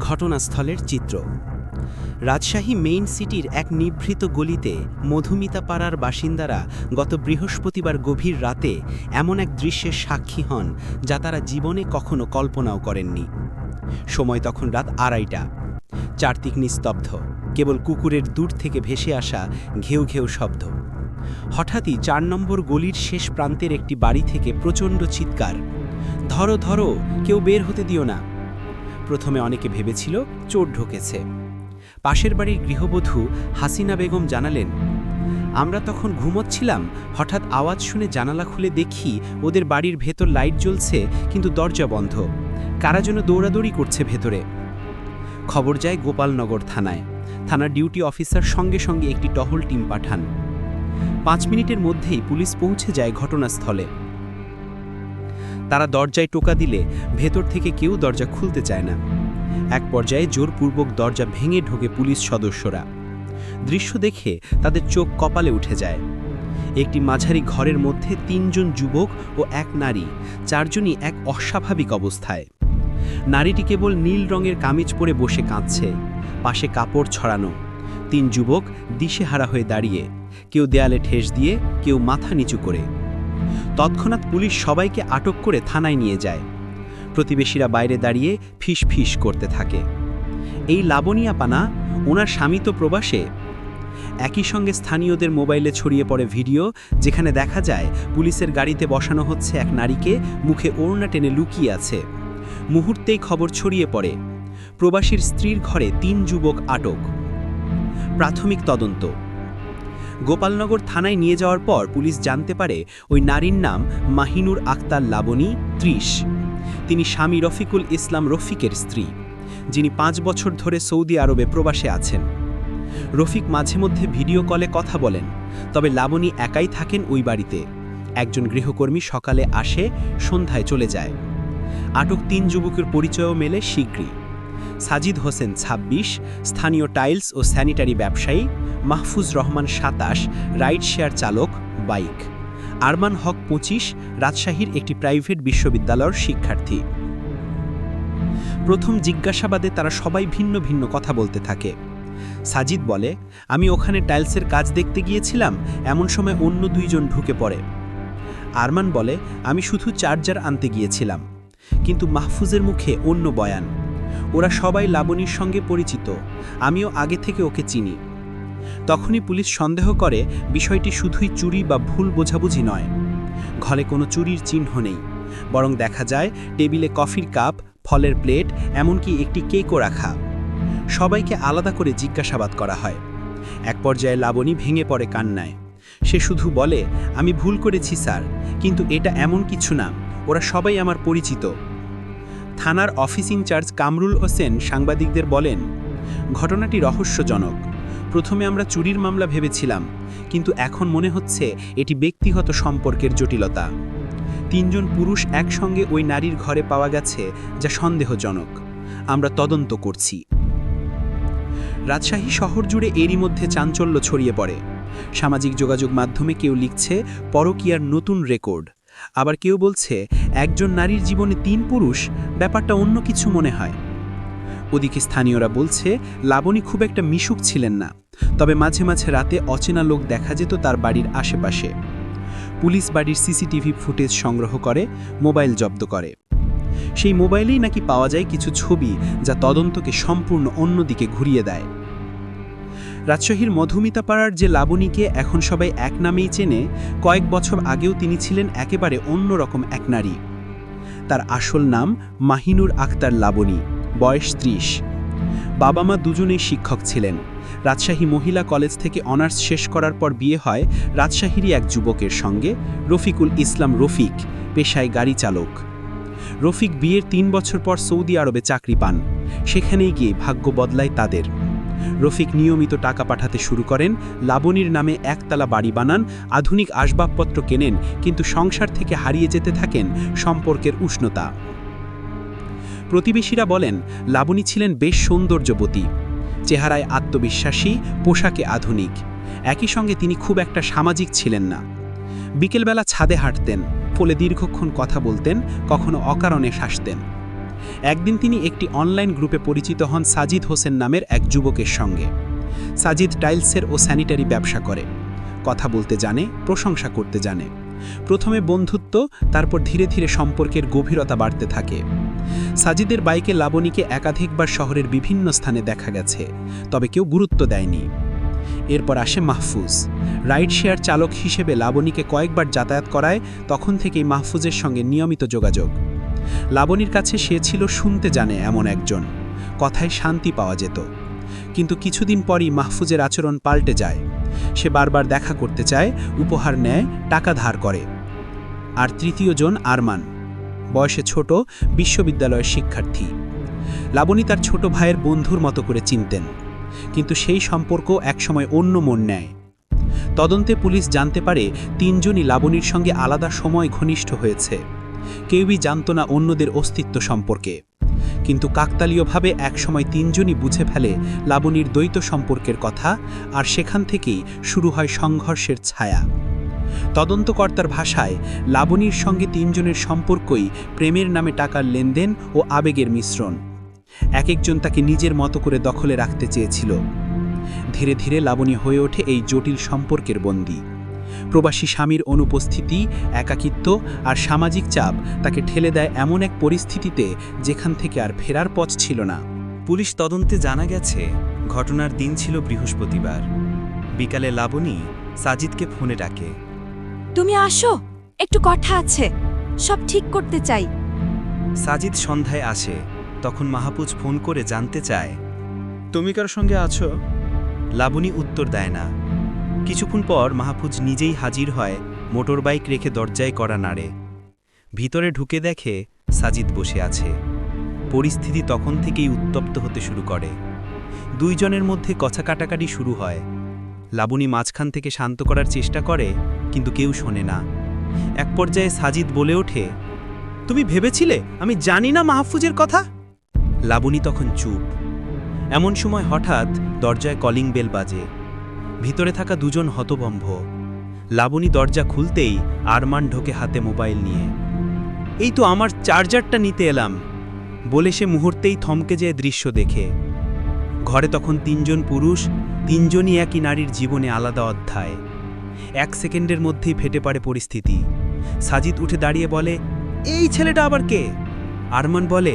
ঘটনাস্থলের চিত্র। রাজশাহী মেইন সিটির এক নিভৃত গলিতে মধুমিতা পাড়ার বাসিন্দারা গত বৃহস্পতিবার গভীর রাতে এমন এক দৃশ্যের সাক্ষী হন যা তারা জীবনে কখনো কল্পনাও করেননি। সময় তখন রাত আড়াইটা। চারদিক নিস্তব্ধ। কেবল কুকুরের দূর থেকে ভেসে আসা ঘেউ ঘেউ শব্দ। হঠাৎই চার নম্বর গলির শেষ প্রান্তের একটি বাড়ি থেকে প্রচণ্ড চিৎকার। ধরো ধরো, কেউ বের হতে দিও না। প্রথমে অনেকে ভেবেছিল চোর ঢোকেছে। পাশের বাড়ির গৃহবধূ হাসিনা বেগম জানালেন, আমরা তখন ঘুমোচ্ছিলাম, হঠাৎ আওয়াজ শুনে জানালা খুলে দেখি ওদের বাড়ির ভেতর লাইট জ্বলছে, কিন্তু দরজা বন্ধ। কারা যেন দৌড়াদৌড়ি করছে ভেতরে? খবর যায় গোপালনগর থানায়। থানার ডিউটি অফিসার সঙ্গে সঙ্গে একটি টহল টিম পাঠান। পাঁচ মিনিটের মধ্যেই পুলিশ পৌঁছে যায় ঘটনাস্থলে। তারা দরজায় টোকা দিলে ভেতর থেকে কেউ দরজা খুলতে চায় না। এক পর্যায়ে জোরপূর্বক দরজা ভেঙে ঢোকে পুলিশ সদস্যরা। দৃশ্য দেখে তাদের চোখ কপালে উঠে যায়। একটি মাঝারি ঘরের মধ্যে তিনজন যুবক ও এক নারী, চারজনই এক অস্বাভাবিক অবস্থায়। নারীটি কেবল নীল রঙের কামিজ পরে বসে কাঁদছে, পাশে কাপড় ছড়ানো। তিন যুবক দিশেহারা হয়ে দাঁড়িয়ে, কেউ দেয়ালে ঠেস দিয়ে, কেউ মাথা নিচু করে। তৎক্ষণাৎ পুলিশ সবাইকে আটক করে থানায় নিয়ে যায়। প্রতিবেশীরা বাইরে দাঁড়িয়ে ফিস ফিস করতে থাকে। এই লাবণিয়া পানা ওনার স্বামী তো প্রবাসে। একই সঙ্গে স্থানীয়দের মোবাইলে ছড়িয়ে পড়ে ভিডিও, যেখানে দেখা যায় পুলিশের গাড়িতে বসানো হচ্ছে এক নারীকে মুখে ওড়না টেনে লুকিয়ে আছে। মুহূর্তেই খবর ছড়িয়ে পড়ে, প্রবাসীর স্ত্রীর ঘরে তিন যুবক আটক। প্রাথমিক তদন্ত। গোপালনগর থানায় নিয়ে যাওয়ার পর পুলিশ জানতে পারে ওই নারীর নাম মাহিনুর আক্তার লাবণী ত্রিশ। তিনি স্বামী রফিকুল ইসলাম রফিকের স্ত্রী, যিনি পাঁচ বছর ধরে সৌদি আরবে প্রবাসে আছেন। রফিক মাঝে মধ্যে ভিডিও কলে কথা বলেন, তবে লাবণী একাই থাকেন ওই বাড়িতে। একজন গৃহকর্মী সকালে আসে, সন্ধ্যায় চলে যায়। আটক তিন যুবকের পরিচয়ও মেলে শীঘ্রই সাজিদ হোসেন ২৬ স্থানীয় টাইলস ও স্যানিটারি ব্যবসায়ী মাহফুজ রহমান সাতাশ, রাইড শেয়ার চালক বাইক। আরমান হক পঁচিশ, রাজশাহীর একটি প্রাইভেট বিশ্ববিদ্যালয়ের শিক্ষার্থী। প্রথম জিজ্ঞাসাবাদে তারা সবাই ভিন্ন ভিন্ন কথা বলতে থাকে। সাজিদ বলে, আমি ওখানে টাইলসের কাজ দেখতে গিয়েছিলাম, এমন সময় অন্য দুইজন ঢুকে পড়ে। আরমান বলে, আমি শুধু চার্জার আনতে গিয়েছিলাম। কিন্তু মাহফুজের মুখে অন্য বয়ান ওরা সবাই লাবণীর সঙ্গে পরিচিত। আমিও আগে থেকে ওকে চিনি। তখনই পুলিশ সন্দেহ করে বিষয়টি শুধুই চুরি বা ভুল বোঝাবুঝি নয়। ঘরে কোনো চুরির চিহ্ন নেই। বরং দেখা যায়, টেবিলে কফির কাপ, ফলের প্লেট, এমনকি একটি কেকও রাখা। সবাইকে আলাদা করে জিজ্ঞাসাবাদ করা হয়। এক পর্যায়ে লাবণী ভেঙে পড়ে কান্নায়। সে শুধু বলে, আমি ভুল করেছি, স্যার। কিন্তু এটা এমন কিছু না। ওরা সবাই আমার পরিচিত। থানার অফিস ইনচার্জ কামরুল হোসেন সাংবাদিকদের বলেন, ঘটনাটি রহস্যজনক। প্রথমে আমরা চুরির মামলা ভেবেছিলাম, কিন্তু এখন মনে হচ্ছে এটি ব্যক্তিগত সম্পর্কের জটিলতা। তিনজন পুরুষ একসঙ্গে ওই নারীর ঘরে পাওয়া গেছে, যা সন্দেহজনক। আমরা তদন্ত করছি। রাজশাহী শহর জুড়ে এরই মধ্যে চাঞ্চল্য ছড়িয়ে পড়ে। সামাজিক যোগাযোগ মাধ্যমে কেউ লিখছে, পরকীয়ার নতুন রেকর্ড। আবার কেউ বলছে, একজন নারীর জীবনে তিন পুরুষ, ব্যাপারটা অন্য কিছু মনে হয়। ওদিকে স্থানীয়রা বলছে, লাবণী খুব একটা মিশুক ছিলেন না। তবে মাঝে মাঝে রাতে অচেনা লোক দেখা যেত তার বাড়ির আশেপাশে। পুলিশ বাড়ির সিসিটিভি ফুটেজ সংগ্রহ করে, মোবাইল জব্দ করে। সেই মোবাইলেই নাকি পাওয়া যায় কিছু ছবি, যা তদন্তকে সম্পূর্ণ অন্যদিকে ঘুরিয়ে দেয়। রাজশাহীর মধুমিতা পাড়ার যে লাবণীকে এখন সবাই এক নামেই চেনে, কয়েক বছর আগেও তিনি ছিলেন একেবারে অন্যরকম এক নারী। তার আসল নাম মাহিনুর আক্তার লাবণী, বয়স ত্রিশ। বাবা মা দুজনেই শিক্ষক ছিলেন। রাজশাহী মহিলা কলেজ থেকে অনার্স শেষ করার পর বিয়ে হয় রাজশাহীরই এক যুবকের সঙ্গে, রফিকুল ইসলাম রফিক, পেশায় গাড়ি চালক। রফিক বিয়ের তিন বছর পর সৌদি আরবে চাকরি পান। সেখানেই গিয়ে ভাগ্য বদলায় তাদের। রফিক নিয়মিত টাকা পাঠাতে শুরু করেন, লাবণীর নামে একতলা বাড়ি বানান, আধুনিক আসবাবপত্র কেনেন, কিন্তু সংসার থেকে হারিয়ে যেতে থাকেন সম্পর্কের উষ্ণতা। প্রতিবেশীরা বলেন, লাবণী ছিলেন বেশ সৌন্দর্যবতী, চেহারায় আত্মবিশ্বাসী, পোশাকে আধুনিক। একই সঙ্গে তিনি খুব একটা সামাজিক ছিলেন না। বিকেলবেলা ছাদে হাঁটতেন, ফলে দীর্ঘক্ষণ কথা বলতেন, কখনো অকারণে শাসতেন। একদিন তিনি একটি অনলাইন গ্রুপে পরিচিত হন সাজিদ হোসেন নামের এক যুবকের সঙ্গে। সাজিদ টাইলসের ও স্যানিটারি ব্যবসা করে। কথা বলতে জানে, প্রশংসা করতে জানে। প্রথমে বন্ধুত্ব, তারপর ধীরে ধীরে সম্পর্কের গভীরতা বাড়তে থাকে। সাজিদের বাইকে লাবণীকে একাধিকবার শহরের বিভিন্ন স্থানে দেখা গেছে, তবে কেউ গুরুত্ব দেয়নি। এরপর আসে মাহফুজ। রাইড শেয়ার চালক হিসেবে লাবণীকে কয়েকবার যাতায়াত করায়, তখন থেকেই মাহফুজের সঙ্গে নিয়মিত যোগাযোগ। লাবণীর কাছে সে ছিল শুনতে জানে এমন একজন। কথায় শান্তি পাওয়া যেত। কিন্তু কিছুদিন পরই মাহফুজের আচরণ পাল্টে যায়। সে বারবার দেখা করতে চায়, উপহার নেয়, টাকা ধার করে। আর তৃতীয় জন আরমান। বয়সে ছোট, বিশ্ববিদ্যালয়ের শিক্ষার্থী। লাবণী তার ছোট ভাইয়ের বন্ধুর মতো করে চিনতেন। কিন্তু সেই সম্পর্ক একসময় অন্য মন নেয়। তদন্তে পুলিশ জানতে পারে, তিনজনই লাবণীর সঙ্গে আলাদা সময় ঘনিষ্ঠ হয়েছে। কেউই জানত না অন্যদের অস্তিত্ব সম্পর্কে। কিন্তু কাকতালীয়ভাবে একসময় তিনজনই বুঝে ফেলে লাবণীর দ্বৈত সম্পর্কের কথা, আর সেখান থেকেই শুরু হয় সংঘর্ষের ছায়া। তদন্তকর্তার ভাষায়, লাবণীর সঙ্গে তিনজনের সম্পর্কই প্রেমের নামে টাকার লেনদেন ও আবেগের মিশ্রণ। এক একজন তাকে নিজের মতো করে দখলে রাখতে চেয়েছিল। ধীরে ধীরে লাবণী হয়ে ওঠে এই জটিল সম্পর্কের বন্দী। প্রবাসী স্বামীর অনুপস্থিতি একাকিত্ব আর সামাজিক চাপ তাকে ঠেলে দেয় এমন এক পরিস্থিতিতে যেখান থেকে আর ফেরার পথ ছিল না। পুলিশ তদন্তে জানা গেছে ঘটনার দিন ছিল বৃহস্পতিবার। বিকালে লাবণী সাজিদকে ফোনে ডাকে। তুমি আসো একটু কথা আছে সব ঠিক করতে চাই। সাজিদ সন্ধ্যায় আসে তখন মাহফুজ ফোন করে জানতে চায় তুমি কার সঙ্গে আছো? লাবণী উত্তর দেয় না। কিছুক্ষণ পর মাহফুজ নিজেই হাজির হয় মোটরবাইক রেখে দরজায় করা নাড়ে। ভিতরে ঢুকে দেখে সাজিদ বসে আছে। পরিস্থিতি তখন থেকেই উত্তপ্ত হতে শুরু করে। দুইজনের মধ্যে কথা কাটাকাটি শুরু হয়। লাবণী মাঝখান থেকে শান্ত করার চেষ্টা করে, কিন্তু কেউ শোনে না। এক পর্যায়ে সাজিদ বলে ওঠে, তুমি ভেবেছিলে? আমি জানি না মাহফুজের কথা? লাবণী তখন চুপ। এমন সময় হঠাৎ দরজায় কলিং বেল বাজে। ভিতরে থাকা দুজন হতভম্ব। লাবণী দরজা খুলতেই আরমান ঢোকে হাতে মোবাইল নিয়ে। এই তো আমার চার্জারটা নিতে এলাম, বলে সে মুহূর্তেই থমকে যেয়ে দৃশ্য দেখে। ঘরে তখন তিনজন পুরুষ, তিনজনই একই নারীর জীবনে আলাদা অধ্যায়। এক সেকেন্ডের মধ্যেই ফেটে পড়ে পরিস্থিতি। সাজিদ উঠে দাঁড়িয়ে বলে, এই ছেলেটা আবার কে? আরমান বলে,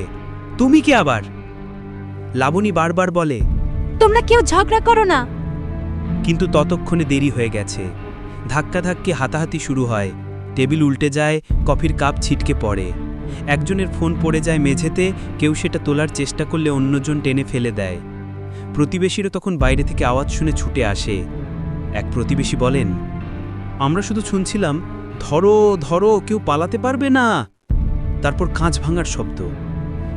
তুমি কে আবার? লাবণী বারবার বলে, তোমরা কেউ ঝগড়া করো না। কিন্তু ততক্ষণে দেরি হয়ে গেছে। ধাক্কাধাক্কি হাতাহাতি শুরু হয়। টেবিল উল্টে যায়, কফির কাপ ছিটকে পড়ে। একজনের ফোন পড়ে যায় মেঝেতে, কেউ সেটা তোলার চেষ্টা করলে অন্যজন টেনে ফেলে দেয়। প্রতিবেশীরও তখন বাইরে থেকে আওয়াজ শুনে ছুটে আসে। এক প্রতিবেশী বলেন, আমরা শুধু শুনছিলাম, ধরো ধরো, কেউ পালাতে পারবে না। তারপর কাঁচ ভাঙার শব্দ।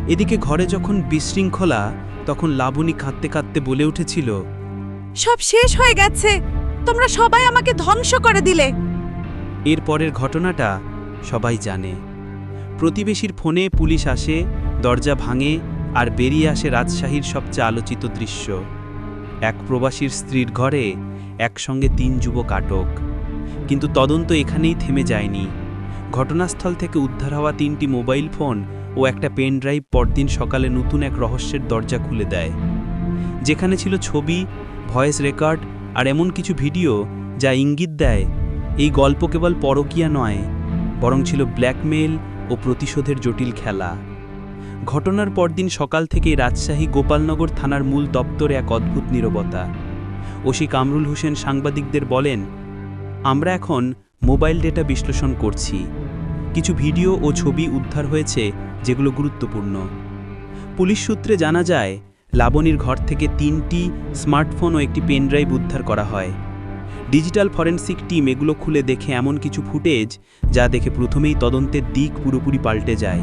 এদিকে ঘরে যখন বিশৃঙ্খলা, তখন লাবণী কাঁদতে কাঁদতে বলে উঠেছিল সব শেষ হয়ে গেছে। তোমরা সবাই আমাকে ধ্বংস করে দিলে। এর পরের ঘটনাটা সবাই জানে। প্রতিবেশীর ফোনে পুলিশ আসে, দরজা ভাঙে আর বেরিয়ে আসে রাজশাহীর সবচেয়ে আলোচিত দৃশ্য। এক প্রবাসীর স্ত্রীর ঘরে একসঙ্গে তিন যুবক আটক। কিন্তু তদন্ত এখানেই থেমে যায়নি। ঘটনাস্থল থেকে উদ্ধার হওয়া তিনটি মোবাইল ফোন ও একটা পেন ড্রাইভ পরদিন সকালে নতুন এক রহস্যের দরজা খুলে দেয়। যেখানে ছিল ছবি ভয়েস রেকর্ড আর এমন কিছু ভিডিও যা ইঙ্গিত দেয় এই গল্প কেবল পরকীয়া নয়, বরং ছিল ব্ল্যাকমেল ও প্রতিশোধের জটিল খেলা। ঘটনার পরদিন সকাল থেকেই রাজশাহী গোপালনগর থানার মূল দপ্তরে এক অদ্ভুত নীরবতা। ওসি কামরুল হোসেন সাংবাদিকদের বলেন, আমরা এখন মোবাইল ডেটা বিশ্লেষণ করছি। কিছু ভিডিও ও ছবি উদ্ধার হয়েছে যেগুলো গুরুত্বপূর্ণ। পুলিশ সূত্রে জানা যায় লাবণীর ঘর থেকে তিনটি স্মার্টফোন ও একটি পেনড্রাইভ উদ্ধার করা হয়। ডিজিটাল ফরেন্সিক টিম এগুলো খুলে দেখে এমন কিছু ফুটেজ যা দেখে প্রথমেই তদন্তের দিক পুরোপুরি পাল্টে যায়।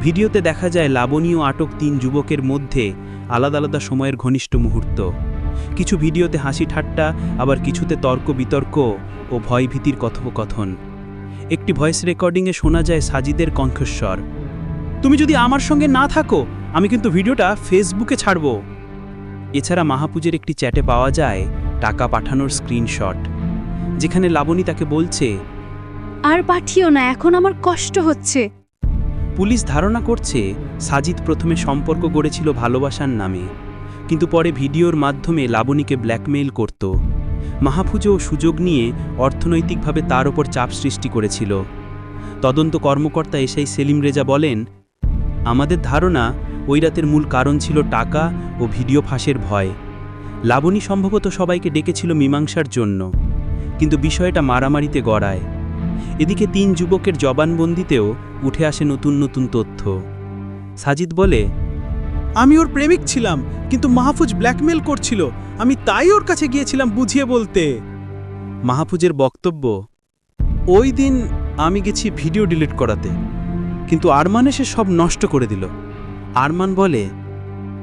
ভিডিওতে দেখা যায় লাবণী ও আটক তিন যুবকের মধ্যে আলাদা আলাদা সময়ের ঘনিষ্ঠ মুহূর্ত। কিছু ভিডিওতে হাসি ঠাট্টা, আবার কিছুতে তর্ক বিতর্ক ও ভয়ভীতির কথোপকথন। একটি ভয়েস রেকর্ডিংয়ে শোনা যায় সাজিদের কণ্ঠস্বর। তুমি যদি আমার সঙ্গে না থাকো আমি কিন্তু ভিডিওটা ফেসবুকে ছাড়ব। এছাড়া মাহাপুজের একটি চ্যাটে পাওয়া যায় টাকা পাঠানোর স্ক্রিনশট যেখানে লাবণী তাকে বলছে আর পাঠিও না এখন আমার কষ্ট হচ্ছে। পুলিশ ধারণা করছে সাজিদ প্রথমে সম্পর্ক গড়েছিল ভালোবাসার নামে কিন্তু পরে ভিডিওর মাধ্যমে লাবণীকে ব্ল্যাকমেইল করত। মাহফুজও সুযোগ নিয়ে অর্থনৈতিকভাবে তার ওপর চাপ সৃষ্টি করেছিল। তদন্ত কর্মকর্তা এসআই সেলিম রেজা বলেন আমাদের ধারণা ওই রাতের মূল কারণ ছিল টাকা ও ভিডিও ফাঁসের ভয়। লাবণী সম্ভবত সবাইকে ডেকেছিল মীমাংসার জন্য। কিন্তু বিষয়টা মারামারিতে গড়ায়। এদিকে তিন যুবকের জবানবন্দিতেও উঠে আসে নতুন নতুন তথ্য। সাজিদ বলে আমি ওর প্রেমিক ছিলাম কিন্তু মাহফুজ ব্ল্যাকমেল করছিল। আমি তাই ওর কাছে গিয়েছিলাম বুঝিয়ে বলতে। মাহফুজের বক্তব্য ওই দিন আমি গেছি ভিডিও ডিলিট করাতে কিন্তু আরমান সে সব নষ্ট করে দিল। আরমান বলে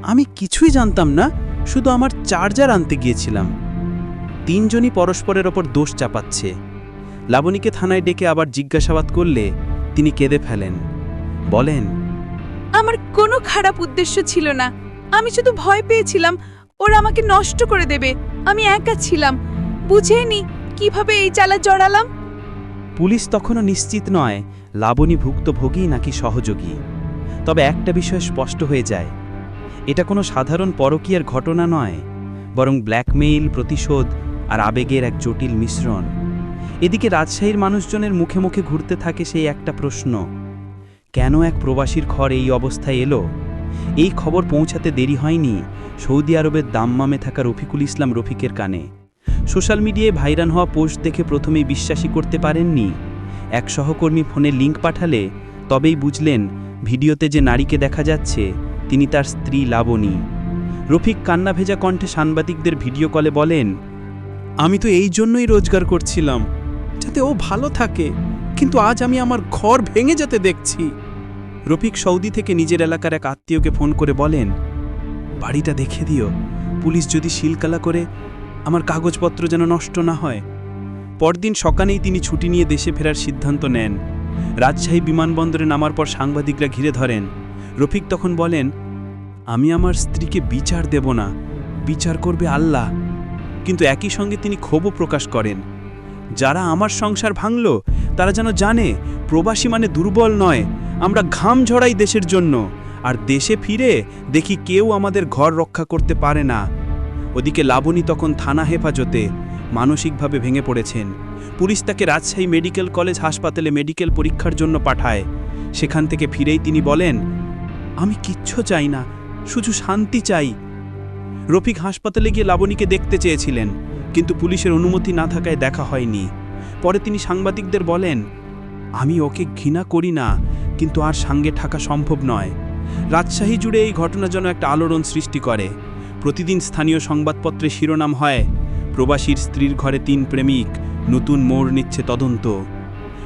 আমি কিছুই জানতাম না শুধু আমার চার্জার আনতে গিয়েছিলাম। তিনজনই পরস্পরের ওপর দোষ চাপাচ্ছে। লাবণীকে থানায় ডেকে আবার জিজ্ঞাসাবাদ করলে তিনি কেঁদে ফেলেন। বলেন আমার কোনো খারাপ উদ্দেশ্য ছিল না। আমি শুধু ভয় পেয়েছিলাম। ওরা আমাকে নষ্ট করে দেবে। আমি একা ছিলাম। বুঝেনি কীভাবে এই চালা জড়ালাম? পুলিশ তখনও নিশ্চিত নয় লাবণী ভুক্তভোগী নাকি সহযোগী। তবে একটা বিষয় স্পষ্ট হয়ে যায়। এটা কোনো সাধারণ পরকীয়ার ঘটনা নয়, বরং ব্ল্যাকমেইল, প্রতিশোধ আর আবেগের এক জটিল মিশ্রণ। এদিকে রাজশাহীর মানুষজনের মুখে মুখে ঘুরতে থাকে সেই একটা প্রশ্ন, কেন এক প্রবাসীর ঘর এই অবস্থায় এলো? এই খবর পৌঁছাতে দেরি হয়নি, সৌদি আরবের দাম্মামে থাকা রফিকুল ইসলাম রফিকের কানে। সোশ্যাল মিডিয়ায় ভাইরাল হওয়া পোস্ট দেখে প্রথমেই বিশ্বাসী করতে পারেননি। এক সহকর্মী ফোনে লিংক পাঠালে তবেই বুঝলেন ভিডিওতে যে নারীকে দেখা যাচ্ছে, তিনি তার স্ত্রী লাবণী। রফিক কান্না ভেজা কণ্ঠে সাংবাদিকদের ভিডিও কলে বলেন, আমি তো এই জন্যই রোজগার করছিলাম, যাতে ও ভালো থাকে, কিন্তু আজ আমি আমার ঘর ভেঙে যেতে দেখছি। রফিক সৌদি থেকে নিজের এলাকার এক আত্মীয়কে ফোন করে বলেন, বাড়িটা দেখে দিও, পুলিশ যদি শিলকালা করে, আমার কাগজপত্র যেন নষ্ট না হয়। পরদিন সকালেই তিনি ছুটি নিয়ে দেশে ফেরার সিদ্ধান্ত নেন। রাজশাহী বিমানবন্দরে নামার পর সাংবাদিকরা ঘিরে ধরেন। রফিক তখন বলেন, আমি আমার স্ত্রীকে বিচার দেব না, বিচার করবে আল্লাহ। কিন্তু একই সঙ্গে তিনি ক্ষোভও প্রকাশ করেন। যারা আমার সংসার ভাঙল, তারা যেন জানে, প্রবাসী মানে দুর্বল নয়। আমরা ঘাম ঝড়াই দেশের জন্য, আর দেশে ফিরে দেখি কেউ আমাদের ঘর রক্ষা করতে পারে না। ওদিকে লাবণী তখন থানা হেফাজতে। মানসিকভাবে ভেঙে পড়েছেন। পুলিশ তাকে রাজশাহী মেডিকেল কলেজ হাসপাতালে মেডিকেল পরীক্ষার জন্য পাঠায়। সেখান থেকে ফিরেই তিনি বলেন, আমি কিচ্ছু চাই না, শুধু শান্তি চাই। রফিক হাসপাতালে গিয়ে লাবণীকে দেখতে চেয়েছিলেন, কিন্তু পুলিশের অনুমতি না থাকায় দেখা হয়নি। পরে তিনি সাংবাদিকদের বলেন, আমি ওকে ঘৃণা করি না, কিন্তু আর সঙ্গে থাকা সম্ভব নয়। রাজশাহী জুড়ে এই ঘটনা যেন একটা আলোড়ন সৃষ্টি করে। প্রতিদিন স্থানীয় সংবাদপত্রে শিরোনাম হয় প্রবাসীর স্ত্রীর ঘরে তিন প্রেমিক, নতুন মোড় নিচ্ছে তদন্ত।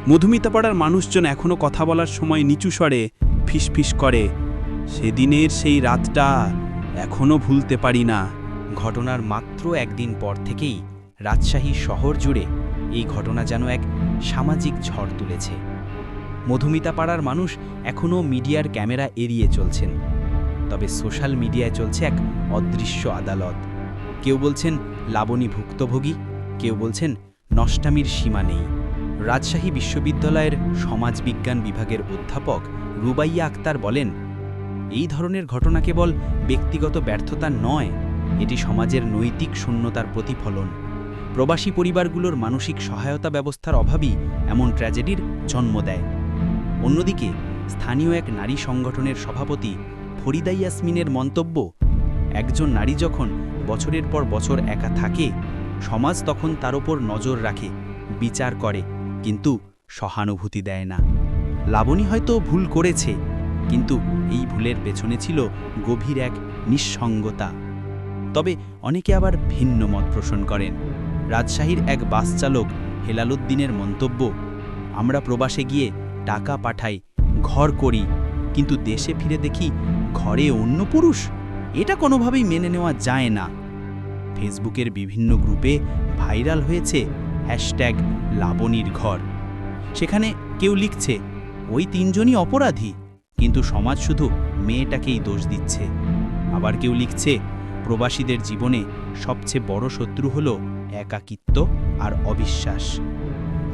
মধুমিতাপাড়ার মানুষজন এখনও কথা বলার সময় নিচু স্বরে ফিসফিস করে, সেদিনের সেই রাতটা এখনও ভুলতে পারি না। ঘটনার মাত্র একদিন পর থেকেই রাজশাহী শহর জুড়ে এই ঘটনা যেন এক সামাজিক ঝড় তুলেছে। মধুমিতা পাড়ার মানুষ এখনও মিডিয়ার ক্যামেরা এড়িয়ে চলছেন, তবে সোশ্যাল মিডিয়ায় চলছে এক অদৃশ্য আদালত। কেউ বলছেন লাবণী ভুক্তভোগী, কেউ বলছেন নষ্টামির সীমা নেই। রাজশাহী বিশ্ববিদ্যালয়ের সমাজবিজ্ঞান বিভাগের অধ্যাপক রুবাইয়া আক্তার বলেন, এই ধরনের ঘটনা কেবল ব্যক্তিগত ব্যর্থতা নয়, এটি সমাজের নৈতিক শূন্যতার প্রতিফলন। প্রবাসী পরিবারগুলোর মানসিক সহায়তা ব্যবস্থার অভাবই এমন ট্র্যাজেডির জন্ম দেয়। অন্যদিকে, স্থানীয় এক নারী সংগঠনের সভাপতি ফরিদা ইয়াসমিনের মন্তব্য, একজন নারী যখন বছরের পর বছর একা থাকে, সমাজ তখন তার ওপর নজর রাখে, বিচার করে, কিন্তু সহানুভূতি দেয় না। লাবণী হয়তো ভুল করেছে, কিন্তু এই ভুলের পেছনে ছিল গভীর এক নিঃসঙ্গতা। তবে অনেকে আবার ভিন্ন মত পোষণ করেন। রাজশাহীর এক বাস চালক হেলালুদ্দিনের মন্তব্য, আমরা প্রবাসে গিয়ে টাকা পাঠাই, ঘর করি, কিন্তু দেশে ফিরে দেখি ঘরে অন্য পুরুষ? এটা কোনোভাবেই মেনে নেওয়া যায় না। ফেসবুকের বিভিন্ন গ্রুপে ভাইরাল হয়েছে হ্যাশট্যাগ লাবণীর ঘর। সেখানে কেউ লিখছে, ওই তিনজনই অপরাধী। কিন্তু সমাজ শুধু মেয়েটাকেই দোষ দিচ্ছে। আবার কেউ লিখছে, প্রবাসীদের জীবনে সবচেয়ে বড় শত্রু হল একাকিত্ব আর অবিশ্বাস।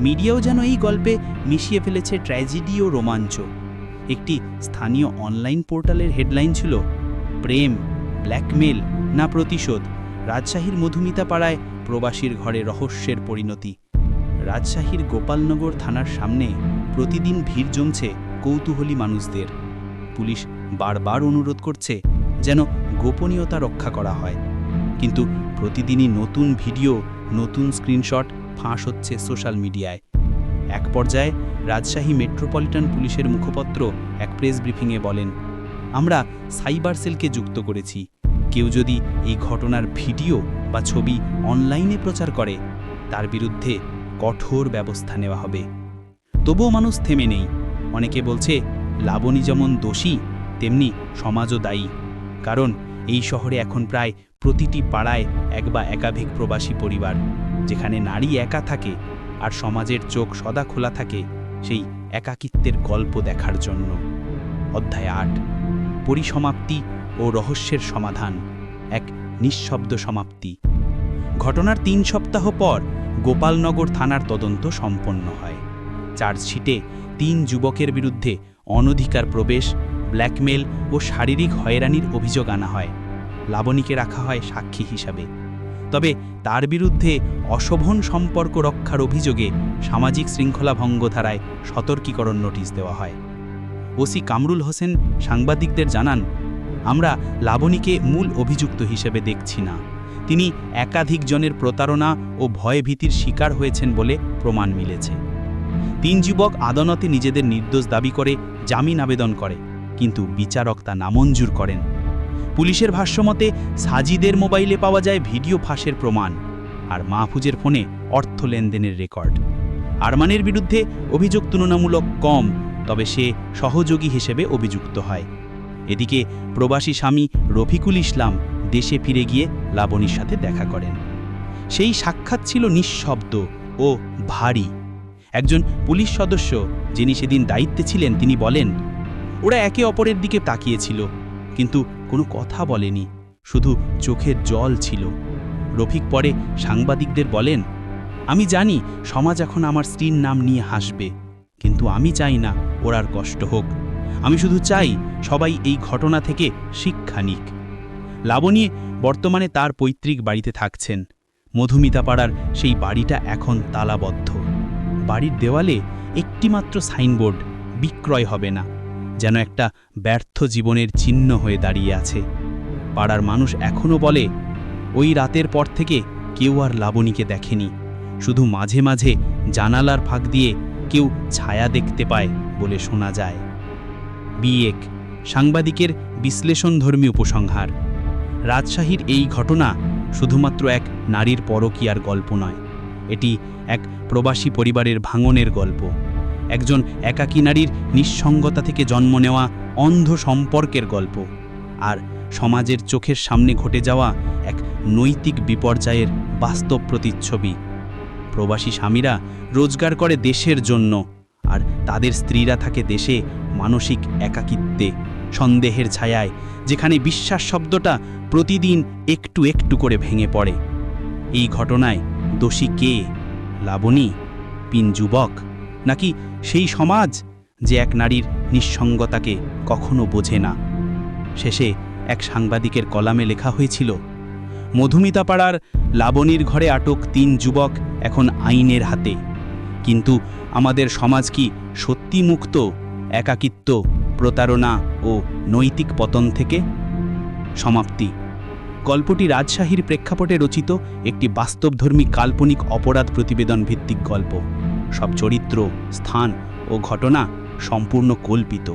মিডিয়াও যেন এই গল্পে মিশিয়ে ফেলেছে ট্র্যাজেডি ও রোমাঞ্চ। একটি স্থানীয় অনলাইন পোর্টালের হেডলাইন ছিল, প্রেম, ব্ল্যাকমেল না প্রতিশোধ? রাজশাহীর মধুমিতা পাড়ায় প্রবাসীর ঘরে রহস্যের পরিণতি। রাজশাহীর গোপালনগর থানার সামনে প্রতিদিন ভিড় জমছে কৌতূহলী মানুষদের। পুলিশ বারবার অনুরোধ করছে যেন গোপনীয়তা রক্ষা করা হয়। কিন্তু প্রতিদিনই নতুন ভিডিও, নতুন স্ক্রিনশট ফাঁস হচ্ছে সোশ্যাল মিডিয়ায়। এক পর্যায়ে রাজশাহী মেট্রোপলিটন পুলিশের মুখপত্র এক প্রেস ব্রিফিংয়ে বলেন, আমরা সাইবার সেলকে যুক্ত করেছি। কেউ যদি এই ঘটনার ভিডিও বা ছবি অনলাইনে প্রচার করে, তার বিরুদ্ধে কঠোর ব্যবস্থা নেওয়া হবে। তবুও মানুষ থেমে নেই। অনেকে বলছে, লাবণী যেমন দোষী, তেমনি সমাজও দায়ী। কারণ এই শহরে এখন প্রায় প্রতিটি পাড়ায় এক বা একাধিক প্রবাসী পরিবার, যেখানে নারী একা থাকে আর সমাজের চোখ সদা খোলা থাকে সেই একাকিত্বের গল্প দেখার জন্য। অধ্যায় আট। পরিসমাপ্তি ও রহস্যের সমাধান, এক নিঃশব্দ সমাপ্তি। ঘটনার তিন সপ্তাহ পর গোপালনগর থানার তদন্ত সম্পন্ন হয়। চার্জশিটে তিন যুবকের বিরুদ্ধে অনধিকার প্রবেশ, ব্ল্যাকমেল ও শারীরিক হয়রানির অভিযোগ আনা হয়। লাবণীকে রাখা হয় সাক্ষী হিসাবে। তবে তার বিরুদ্ধে অশোভন সম্পর্ক রক্ষার অভিযোগে সামাজিক শৃঙ্খলা ভঙ্গ ধারায় সতর্কীকরণ নোটিশ দেওয়া হয়। ওসি কামরুল হোসেন সাংবাদিকদের জানান আমরা লাবণীকে মূল অভিযুক্ত হিসেবে দেখছি না। তিনি একাধিক জনের প্রতারণা ও ভয়ভীতির শিকার হয়েছেন বলে প্রমাণ মিলেছে। তিন যুবক আদালতে নিজেদের নির্দোষ দাবি করে জামিন আবেদন করে, কিন্তু বিচারক তা নামঞ্জুর করেন। পুলিশের ভাষ্যমতে সাজিদের মোবাইলে পাওয়া যায় ভিডিও ফাঁসের প্রমাণ আর মাহফুজের ফোনে অর্থ লেনদেনের রেকর্ড। আরমানের বিরুদ্ধে অভিযোগ তুলনামূলক কম, তবে সে সহযোগী হিসেবে অভিযুক্ত হয়। এদিকে প্রবাসী স্বামী রফিকুল ইসলাম দেশে ফিরে গিয়ে লাবণীর সাথে দেখা করেন। সেই সাক্ষাৎ ছিল নিঃশব্দ ও ভারী। একজন পুলিশ সদস্য যিনি সেদিন দায়িত্বে ছিলেন, তিনি বলেন, ওরা একে অপরের দিকে তাকিয়েছিল, কিন্তু কোনো কথা বলেনি, শুধু চোখের জল ছিল। রফিক পরে সাংবাদিকদের বলেন, আমি জানি সমাজ এখন আমার স্ত্রীর নাম নিয়ে হাসবে, কিন্তু আমি চাই না ওর আর কষ্ট হোক। আমি শুধু চাই সবাই এই ঘটনা থেকে শিক্ষা নিক। লাবণী বর্তমানে তার পৈতৃক বাড়িতে থাকছেন। মধুমিতা পাড়ার সেই বাড়িটা এখন তালাবদ্ধ। বাড়ির দেওয়ালে একটিমাত্র সাইনবোর্ড, বিক্রয় হবে না, যেন একটা ব্যর্থ জীবনের চিহ্ন হয়ে দাঁড়িয়ে আছে। পাড়ার মানুষ এখনও বলে, ওই রাতের পর থেকে কেউ আর লাবণীকে দেখেনি। শুধু মাঝে মাঝে জানালার ফাঁক দিয়ে কেউ ছায়া দেখতে পায় বলে শোনা যায়। বিয়েক, সাংবাদিকের বিশ্লেষণধর্মী উপসংহার। রাজশাহীর এই ঘটনা শুধুমাত্র এক নারীর পরকীয়ার গল্প নয়, এটি এক প্রবাসী পরিবারের ভাঙনের গল্প। একজন একাকী নারীর নিঃসঙ্গতা থেকে জন্ম নেওয়া অন্ধ সম্পর্কের গল্প, আর সমাজের চোখের সামনে ঘটে যাওয়া এক নৈতিক বিপর্যয়ের বাস্তব প্রতিচ্ছবি। প্রবাসী স্বামীরা রোজগার করে দেশের জন্য আর তাদের স্ত্রীরা থাকে দেশে মানসিক একাকিত্বে, সন্দেহের ছায়ায়, যেখানে বিশ্বাস শব্দটা প্রতিদিন একটু একটু করে ভেঙে পড়ে। এই ঘটনায় দোষী কে? লাবণী? পিন যুবক? নাকি সেই সমাজ যে এক নারীর নিঃসঙ্গতাকে কখনো বোঝে না? শেষে এক সাংবাদিকের কলামে লেখা হয়েছিল, মধুমিতা পাড়ার লাবণীর ঘরে আটক তিন যুবক এখন আইনের হাতে। কিন্তু আমাদের সমাজ কি সত্যি মুক্ত, একাকিত্ব, প্রতারণা ও নৈতিক পতন থেকে? সমাপ্তি। গল্পটি রাজশাহীর প্রেক্ষাপটে রচিত একটি বাস্তবধর্মী কাল্পনিক অপরাধ প্রতিবেদন ভিত্তিক গল্প। সব চরিত্র, স্থান ও ঘটনা সম্পূর্ণ কল্পিত।